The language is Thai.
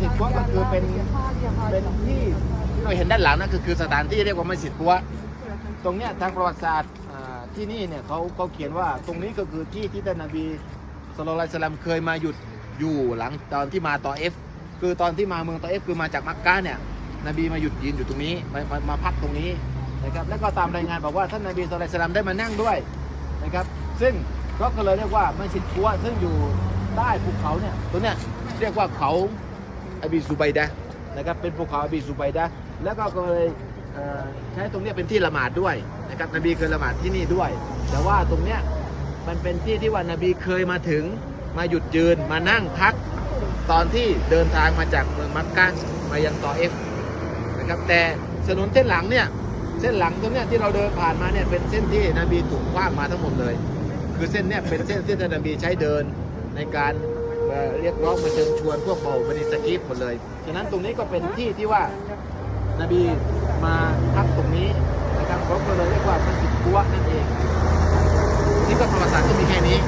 สยิดกัวก็คือเป็นเป็นที่เราเห็นด้านหลังนั่นคือคือสถานที่เรียกว่ามัสยิดกัวตรงเนี้ยทางประวัติศาสตร์ที่นี่เนี่ยเขาเขาเขียนว่าตรงนี้ก็คือที่ที่ท่านนบีสุลต่านสลัมเคยมาหยุดอยู่หลังตอนที่มาต่อเอฟคือตอนที่มาเมืองต่อเอฟคือมาจากมักกะเนี่ยนบีมาหยุดยืนอยู่ตรงนี้มามามาพักตรงนี้นะครับแล้วก็ตามรายงานบอกว่าท่านนบีสุลต่านสลัมได้มานั่งด้วยนะครับซึ่งเขาก็เลยเรียกว่ามัสยิดกัวซึ่งอยู่ใต้ภูเขาเนี่ยตัวเนี้ยเรียกว่าเขา อบีซูไบดะนะครับเป็นภูเขาอบีซูไบดะแล้วก็เลยใช้ตรงนี้เป็นที่ละหมาดด้วยนะครับนบีเคยละหมาดที่นี่ด้วย แต่ว่าตรงเนี้ยมันเป็นที่ที่ว่านบีเคยมาถึงมาหยุดยืนมานั่งพัก ตอนที่เดินทางมาจากเมืองมักกะมายังตอเอฟนะครับแต่ถนนเส้นหลังเนี่ยเส้นหลังตรงเนี้ยที่เราเดินผ่านมาเนี่ยเป็นเส้นที่นบีถูกว้างมาทั้งหมดเลย คือเส้นเนี่ยเป็นเส้นที่ท่านนบีใช้เดินในการ เรียกร้องมาเชิญชวนพวกเบาบริสกีฟหมดเลย ฉะนั้นตรงนี้ก็เป็นที่ที่ว่านบีมาพักตรงนี้นะครับเขาก็เลยเรียกว่ามัสยิดกัวนั่นเอง นี่ก็ประวัติศาสตร์ก็มีแค่นี้